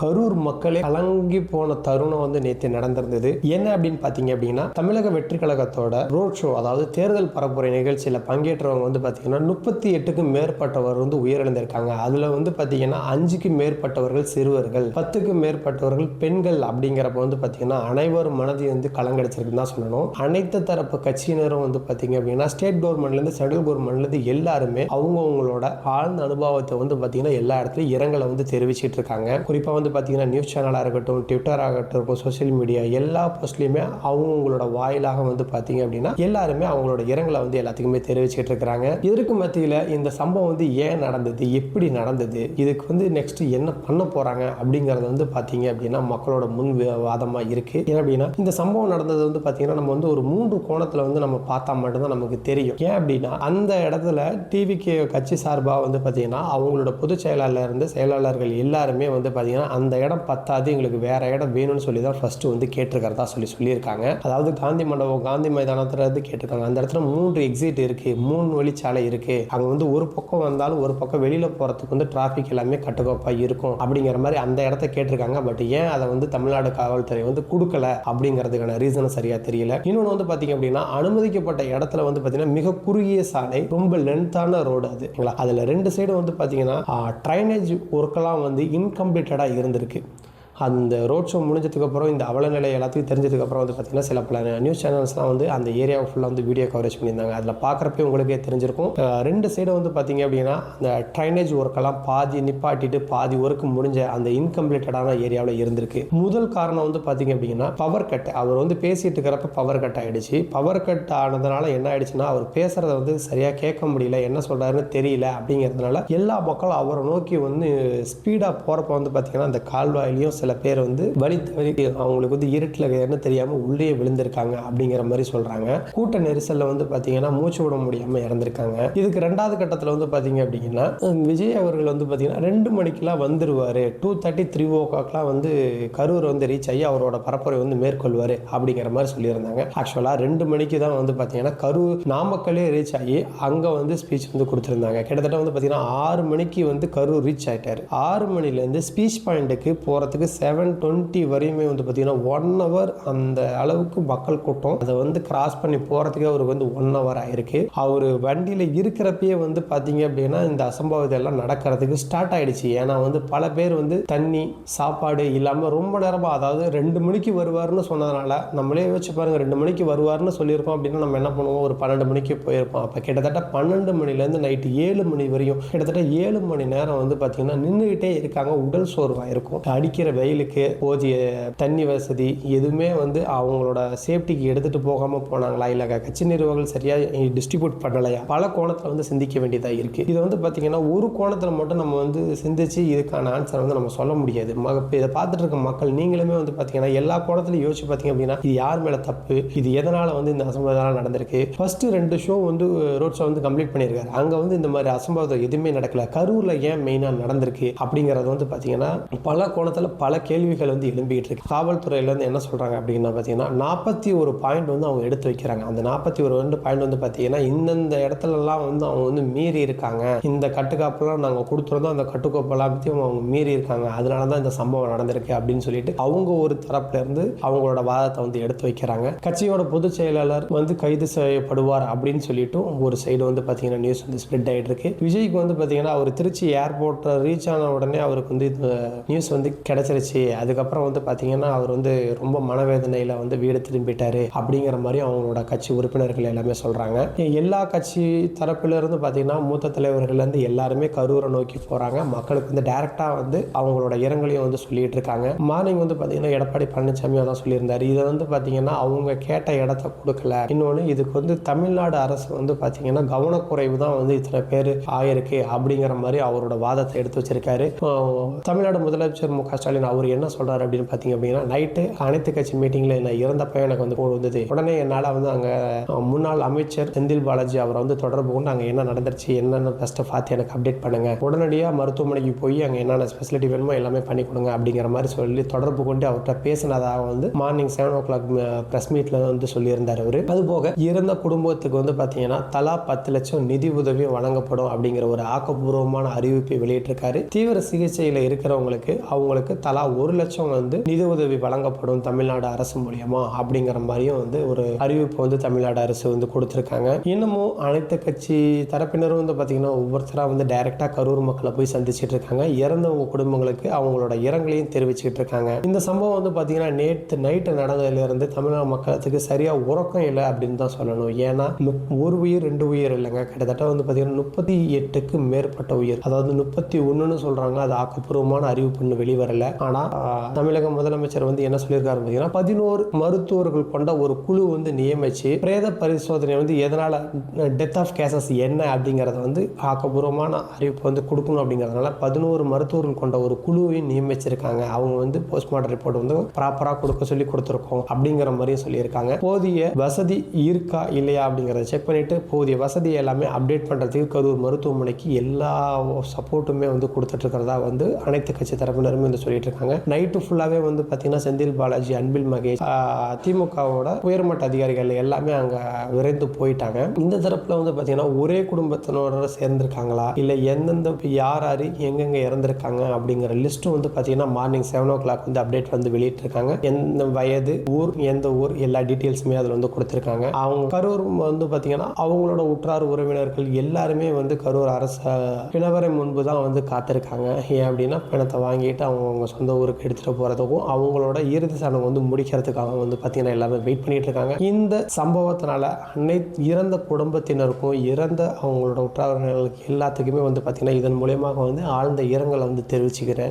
கரூர் மக்களே கலங்கி போன தருணம் வந்து நேற்று நடந்திருந்தது. என்ன அப்படின்னு பார்த்தீங்க அப்படின்னா தமிழக வெற்றி கழகத்தோட ரோட் ஷோ அதாவது தேர்தல் பரப்புரை நிகழ்ச்சியில் பங்கேற்றவங்க வந்து பார்த்தீங்கன்னா முப்பத்தி எட்டுக்கும் மேற்பட்டவர் வந்து உயிரிழந்திருக்காங்க. அதில் வந்து பார்த்தீங்கன்னா அஞ்சுக்கு மேற்பட்டவர்கள் சிறுவர்கள் பத்துக்கும் மேற்பட்டவர்கள் பெண்கள் அப்படிங்கிறப்ப வந்து பார்த்தீங்கன்னா அனைவரும் மனதை வந்து கலங்கடிச்சிருக்குன்னு தான் சொல்லணும். அனைத்து தரப்பு கட்சியினரும் வந்து பார்த்தீங்க அப்படின்னா ஸ்டேட் கவர்மெண்ட்லேருந்து சென்ட்ரல் கவர்மெண்ட்லேருந்து எல்லாருமே அவங்கவுங்களோட ஆழ்ந்த அனுபவத்தை வந்து பார்த்தீங்கன்னா எல்லா இடத்துலையும் இரங்கலை வந்து தெரிவிச்சிட்டு இருக்காங்க. குறிப்பாக வந்து பார்த்தீங்கன்னா நியூஸ் சேனலாக இருக்கட்டும் ட்விட்டர் ஆகட்டும் சோஷியல் மீடியா எல்லா போஸ்ட்லையுமே அவங்கவுங்களோட வாயிலாக வந்து பார்த்தீங்க அப்படின்னா எல்லாருமே அவங்களோட இரங்கலை வந்து எல்லாத்துக்குமே தெரிவிச்சுட்டு இருக்கிறாங்க. இதற்கு மத்தியில் இந்த சம்பவம் வந்து ஏன் நடந்தது? எப்படி நடந்தது? இதுக்கு வந்து நெக்ஸ்ட் என்ன பண்ண போகிறாங்க அப்படிங்கிறது வந்து பார்த்தீங்க அப்படின்னா மக்களோட முன் வாதமாக இருக்குது ஏன் அப்படின்னா இந்த சம்பவம் நடந்தது வந்து பார்த்தீங்கன்னா நம்ம வந்து ஒரு மூன்று கோணத்தில் வந்து நம்ம பார்த்தா மட்டும்தான் நமக்கு தெரியும். ஏன் அப்படின்னா அந்த இடத்துல டிவிக்கு கட்சி சார்பாக வந்து பார்த்தீங்கன்னா அவங்களோட பொதுச் செயலாளர் இருந்து செயலாளர்கள் எல்லாருமே வந்து பார்த்தீங்கன்னா அந்த இடம் பத்தாது எங்களுக்கு வேற இடம் வேணும்னு சொல்லி தான் ஃபர்ஸ்ட் வந்து கேட்டிருக்கிறதா சொல்லி சொல்லியிருக்காங்க. அதாவது காந்தி மண்டபம் காந்தி மைதானத்துல இருந்து கேட்டிருக்காங்க. அந்த இடத்துல மூன்று எக்ஸிட் இருக்கு மூணு வழிச்சாலை இருக்கு. அங்க வந்து ஒரு பக்கம் வந்தாலும் ஒரு பக்கம் வெளியில போறதுக்கு வந்து டிராஃபிக் எல்லாமே கட்டுக்கோப்பா இருக்கும் அப்படிங்கிற மாதிரி அந்த இடத்த கேட்டிருக்காங்க. பட் ஏன் அதை வந்து தமிழ்நாடு காவல்துறை வந்து கொடுக்கல அப்படிங்கிறதுக்கான ரீசன் சரியா தெரியல. இன்னொன்று வந்து பாத்தீங்க அப்படின்னா அனுமதிக்கப்பட்ட இடத்துல வந்து பாத்தீங்கன்னா மிக குறுகிய சாலை ரொம்ப லென்த்தான ரோடு அது. சரிங்களா அதுல ரெண்டு சைடு வந்து பாத்தீங்கன்னா ட்ரைனேஜ் ஒர்க்கெல்லாம் வந்து இன்கம்ப்ளீட்டடாக இருந்திருக்கு அந்த ரோட் ஷோ முடிஞ்சதுக்கப்புறம் இந்த அவலநிலை எல்லாத்தையும் தெரிஞ்சதுக்கப்புறம் வந்து பார்த்திங்கன்னா சில பல நியூஸ் சேனல்ஸ்லாம் வந்து அந்த ஏரியாவை ஃபுல்லாக வந்து வீடியோ கவரேஜ் பண்ணியிருந்தாங்க. அதில் பார்க்குறப்பே உங்களுக்கே தெரிஞ்சிருக்கும். ரெண்டு சைடு வந்து பார்த்தீங்க அப்படின்னா அந்த ட்ரைனேஜ் ஒர்க்கெல்லாம் பாதி நிப்பாட்டிட்டு பாதி ஒர்க் முடிஞ்ச அந்த இன்கம்ப்ளீட்டடான ஏரியாவில் இருந்திருக்கு. முதல் காரணம் வந்து பார்த்தீங்க அப்படின்னா பவர் கட் அவர் வந்து பேசிட்டு இருக்கிறப்ப பவர் கட் ஆகிடுச்சு பவர் கட் ஆனதுனால என்ன ஆயிடுச்சுன்னா அவர் பேசுறத வந்து சரியாக கேட்க முடியல. என்ன சொல்கிறாருன்னு தெரியல அப்படிங்கிறதுனால எல்லா மக்களும் அவரை நோக்கி வந்து ஸ்பீடாக போகிறப்ப வந்து பார்த்தீங்கன்னா அந்த கால்வாயிலையும் சில பேர் வந்து வழி தவறி அவங்களுக்கு வந்து இருட்டில் என்ன தெரியாமல் உள்ளே விழுந்திருக்காங்க அப்படிங்கிற மாதிரி சொல்கிறாங்க கூட்ட நெரிசலில் வந்து பார்த்தீங்கன்னா மூச்சு விட முடியாமல் இறந்திருக்காங்க. இதுக்கு ரெண்டாவது கட்டத்தில் வந்து பார்த்தீங்க அப்படின்னா விஜய் அவர்கள் வந்து பார்த்தீங்கன்னா ரெண்டு மணிக்கெலாம் வந்துருவார். டூ தேர்ட்டி த்ரீ ஓ கிளாக்லாம் வந்து கரூர் வந்து ரீச் ஆகி அவரோட பரப்புரை வந்து மேற்கொள்வார் அப்படிங்கிற மாதிரி சொல்லியிருந்தாங்க. ஆக்சுவலாக ரெண்டு மணிக்கு தான் வந்து பார்த்தீங்கன்னா கரூர் நாமக்கல்லே ரீச் ஆகி அங்கே வந்து ஸ்பீச் வந்து கொடுத்துருந்தாங்க. கிட்டத்தட்ட வந்து பார்த்தீங்கன்னா ஆறு மணிக்கு வந்து கரூர் ரீச் ஆகிட்டார் ஆறு மணிலேருந்து ஸ்பீச் பாயிண்ட்டுக்கு போகிறதுக்கு செவன் டுவெண்ட்டி வரையுமே வந்து பார்த்தீங்கன்னா ஒன் ஹவர் அந்த அளவுக்கு மக்கள் கூட்டம். அதை வந்து கிராஸ் பண்ணி போகிறதுக்கே அவருக்கு வந்து ஒன் ஹவர் ஆயிருக்கு. அவர் வண்டியில் இருக்கிறப்பயே வந்து பார்த்தீங்க அப்படின்னா இந்த அசம்பாவிதம் எல்லாம் நடக்கிறதுக்கு ஸ்டார்ட் ஆகிடுச்சு ஏன்னா வந்து பல பேர் வந்து தண்ணி சாப்பாடு இல்லாமல் ரொம்ப நேரமாக அதாவது ரெண்டு மணிக்கு வருவார்னு சொன்னதுனால நம்மளே யோசிச்சு பாருங்கள் ரெண்டு மணிக்கு வருவார்னு சொல்லியிருக்கோம் அப்படின்னா நம்ம என்ன பண்ணுவோம்? ஒரு பன்னெண்டு மணிக்கு போயிருப்போம். அப்போ கிட்டத்தட்ட பன்னெண்டு மணிலேருந்து நைட்டு ஏழு மணி வரையும் கிட்டத்தட்ட ஏழு மணி நேரம் வந்து பார்த்தீங்கன்னா நின்றுக்கிட்டே இருக்காங்க. உடல் சோர்வாக இருக்கும். அடிக்கிற வெயிலுக்கு போதிய தண்ணி வசதி எதுவுமே வந்து அவங்களோட சேஃப்டிக்கு எடுத்துகிட்டு போகாமல் போனாங்களா? இல்லை கட்சி நிர்வாகிகள் சரியாக டிஸ்ட்ரிபியூட் பண்ணலையா? பல கோணத்தில் வந்து சிந்திக்க வேண்டியதாக இருக்குது இது வந்து பார்த்தீங்கன்னா ஒரு கோணத்தில் மட்டும் நம்ம வந்து சிந்திச்சு இதுக்கான ஆன்சர் வந்து நம்ம சொல்ல முடியாது. ம- இதை பார்த்துட்டு இருக்க மக்கள் நீங்களுமே வந்து பார்த்தீங்கன்னா எல்லா கோணத்துலையும் யோசிச்சு பார்த்தீங்க அப்படின்னா இது யார் மேலே தப்பு? இது எதனால் வந்து இந்த அசம்பாவிதம் நடந்திருக்கு? ஃபர்ஸ்ட் ரெண்டு ஷோ வந்து ரோட் ஷோ வந்து கம்ப்ளீட் பண்ணியிருக்காரு அங்கே வந்து இந்த மாதிரி அசம்பாவிதம் எதுவுமே நடக்கல. கரூரில் ஏன் மெயினாக நடந்திருக்கு? அப்படிங்கிறது வந்து பார்த்தீங்கன்னா பல கோணத்தில் பல கேள்விகள் வந்து எழும்பிக்கிட்டு இருக்கு. காவல்துறையிலேருந்து என்ன சொல்கிறாங்க அப்படின்னா பார்த்தீங்கன்னா நாற்பத்தி ஒரு பாயிண்ட் வந்து அவங்க எடுத்து வைக்கிறாங்க. அந்த நாற்பத்தி ஒரு ரெண்டு பாயிண்ட் வந்து பார்த்தீங்கன்னா இந்தந்த இடத்துலலாம் வந்து அவங்க வந்து மீறி இருக்காங்க. இந்த கட்டுக்காப்பெல்லாம் நாங்கள் கொடுத்துருந்தோம். அந்த கட்டுக்கோப்பெல்லாம் பற்றி அவங்க மீறி இருக்காங்க. அதனால தான் இந்த சம்பவம் நடந்திருக்கு அப்படின்னு சொல்லிட்டு அவங்க ஒரு தரப்புல இருந்து அவங்களோட வாதத்தை வந்து எடுத்து வைக்கிறாங்க. கட்சியோட பொதுச் செயலாளர் வந்து கைது செய்யப்படுவார் அப்படின்னு சொல்லிட்டு ஒரு சைடு வந்து பார்த்தீங்கன்னா நியூஸ் வந்து ஸ்ப்ரெட் ஆகிட்டு இருக்கு. விஜய்க்கு வந்து பார்த்தீங்கன்னா அவர் திருச்சி ஏர்போர்ட்டில் ரீச் ஆன உடனே அவருக்கு வந்து நியூஸ் வந்து வந்துருச்சு. அதுக்கப்புறம் வந்து பார்த்தீங்கன்னா அவர் வந்து ரொம்ப மனவேதனையில் வந்து வீடு திரும்பிட்டார் அப்படிங்கிற மாதிரி அவங்களோட கட்சி உறுப்பினர்கள் எல்லாமே சொல்கிறாங்க எல்லா கட்சி தரப்பிலிருந்து பார்த்தீங்கன்னா மூத்த தலைவர்கள் இருந்து எல்லாருமே கரூரை நோக்கி போகிறாங்க மக்களுக்கு வந்து டைரெக்டாக வந்து அவங்களோட இரங்கலையும் வந்து சொல்லிட்டு இருக்காங்க. மார்னிங் வந்து பார்த்தீங்கன்னா எடப்பாடி பழனிசாமி தான் சொல்லியிருந்தாரு. இதை வந்து பார்த்தீங்கன்னா அவங்க கேட்ட இடத்த கொடுக்கல. இன்னொன்று இதுக்கு வந்து தமிழ்நாடு அரசு வந்து பார்த்தீங்கன்னா கவனக்குறைவு தான் வந்து இத்தனை பேர் ஆயிருக்கு அப்படிங்கிற மாதிரி அவரோட வாதத்தை எடுத்து வச்சிருக்காரு. தமிழ்நாடு முதலமைச்சர் மு க ஸ்டாலின் அவர் என்ன சொல்கிறார் அப்படின்னு பார்த்தீங்க அப்படின்னா நைட்டு அனைத்து கட்சி மீட்டிங்கில் என்ன இறந்தப்போ எனக்கு வந்து போன் வந்தது. உடனே என்னால் வந்து அங்கே முன்னாள் அமைச்சர் செந்தில் பாலாஜி அவரை வந்து தொடர்பு கொண்டு அங்கே என்ன நடந்துருச்சு என்னென்ன ஃபஸ்ட்டு பார்த்து எனக்கு அப்டேட் பண்ணுங்க. உடனடியாக மருத்துவமனைக்கு போய் அங்கே என்னென்ன ஸ்பெசிலிட்டி வேணுமோ எல்லாமே பண்ணி கொடுங்க அப்படிங்கிற மாதிரி சொல்லி தொடர்பு கொண்டு அவர்கிட்ட பேசினதாக வந்து morning seven o'clock press மீட்டில் வந்து சொல்லியிருந்தார் அவர். அதுபோக இறந்த குடும்பத்துக்கு வந்து பார்த்தீங்கன்னா தலா பத்து லட்சம் நிதி உதவி வழங்கப்படும் அப்படிங்கிற ஒரு ஆக்கப்பூர்வமான அறிவிப்பை வெளியிட்டிருக்காரு. தீவிர சிகிச்சையில் இருக்கிறவங்களுக்கு அவங்களுக்கு தலா தலா ஒரு லட்சம் வந்து நிதி உதவி வழங்கப்படும் தமிழ்நாடு அரசு மூலியமா அப்படிங்கிற மாதிரியும் வந்து ஒரு அறிவிப்பு வந்து தமிழ்நாடு அரசு வந்து கொடுத்துருக்காங்க. இன்னமும் அனைத்து கட்சி தரப்பினரும் வந்து பார்த்தீங்கன்னா ஒவ்வொருத்தராக வந்து டைரெக்டாக கரூர் மக்களை போய் சந்திச்சுட்டு இருக்காங்க. இறந்தவங்க குடும்பங்களுக்கு அவங்களோட இரங்கலையும் தெரிவிச்சுக்கிட்டு இருக்காங்க. இந்த சம்பவம் வந்து பார்த்தீங்கன்னா நேற்று நைட்டு நடந்ததுலேருந்து தமிழ்நாடு மக்களுக்கு சரியாக உறக்கம் இல்லை அப்படின்னு தான் சொல்லணும். ஏன்னா முப்- ஒரு உயிர் ரெண்டு உயிர் இல்லைங்க. கிட்டத்தட்ட வந்து பார்த்தீங்கன்னா முப்பத்தி எட்டுக்கு மேற்பட்ட உயிர். அதாவது முப்பத்தி ஒன்றுன்னு சொல்கிறாங்க அது ஆக்கப்பூர்வமான அறிவிப்புன்னு வெளிவரலை வெளிவரல. ஆனால் தமிழக முதலமைச்சர் வந்து என்ன சொல்லியிருக்காரு பார்த்தீங்கன்னா பதினோரு மருத்துவர்கள் கொண்ட ஒரு குழு வந்து நியமிச்சு பிரேத பரிசோதனை வந்து எதனால் டெத் ஆஃப் கேசஸ் என்ன அப்படிங்கிறத வந்து ஆக்கப்பூர்வமான அறிவிப்பு வந்து கொடுக்கணும் அப்படிங்கிறதுனால பதினோரு மருத்துவர்கள் கொண்ட ஒரு குழுவையும் நியமிச்சிருக்காங்க. அவங்க வந்து போஸ்ட்மார்ட்டம் ரிப்போர்ட் வந்து ப்ராப்பராக கொடுக்க சொல்லி கொடுத்துருக்கோம் அப்படிங்கிற மாதிரியும் சொல்லியிருக்காங்க. போதிய வசதி இருக்கா இல்லையா அப்படிங்கிறத செக் பண்ணிட்டு போதிய வசதி எல்லாமே அப்டேட் பண்ணுறதுக்கு கரூர் மருத்துவமனைக்கு எல்லா சப்போர்ட்டுமே வந்து கொடுத்துட்டு இருக்கிறதா வந்து அனைத்து கட்சி தரப்பினருமே வந்து சொல்லிட்டு இருக்காங்க. நைட்டு ஃபுல்லாகவே வந்து பார்த்தீங்கன்னா செந்தில் பாலாஜி அன்பில் மகேஷ் திமுகவோட உயர்மட்ட அதிகாரிகள் எல்லாமே அங்கே விரைந்து போயிட்டாங்க. இந்த தரப்பில் வந்து பார்த்தீங்கன்னா ஒரே குடும்பத்தினோட சேர்ந்திருக்காங்களா? இல்லை எந்தெந்த யார் யார் எங்கெங்கே இறந்துருக்காங்க அப்படிங்கிற லிஸ்ட்டும் வந்து பார்த்தீங்கன்னா மார்னிங் செவன் ஓ கிளாக் வந்து அப்டேட் வந்து வெளியிட்டிருக்காங்க. எந்த வயது ஊர் எந்த ஊர் எல்லா டீட்டெயில்ஸுமே அதில் வந்து கொடுத்துருக்காங்க. அவங்க கரூர் வந்து பார்த்தீங்கன்னா அவங்களோட உற்றார் உறவினர்கள் எல்லாருமே வந்து கரூர் அரசு பிணவரை முன்பு தான் வந்து காத்திருக்காங்க. ஏன் அப்படின்னா பிணத்தை வாங்கிட்டு அவங்க அவங்க சொந்த ஊருக்கு எடுத்துகிட்டு போகிறதுக்கும் அவங்களோட இறுதி சடங்கு வந்து முடிக்கிறதுக்காக வந்து பார்த்திங்கன்னா எல்லாமே வெயிட் பண்ணிட்டு இருக்காங்க இந்த சம்பவத்தினால அனைத்து இறந்த குடும்பத்தினருக்கும் இறந்த அவங்களோட உற்றார் எல்லாத்துக்குமே வந்து பார்த்திங்கன்னா இதன் மூலியமாக வந்து ஆழ்ந்த இரங்கலை வந்து தெரிவிச்சுக்கிறேன்.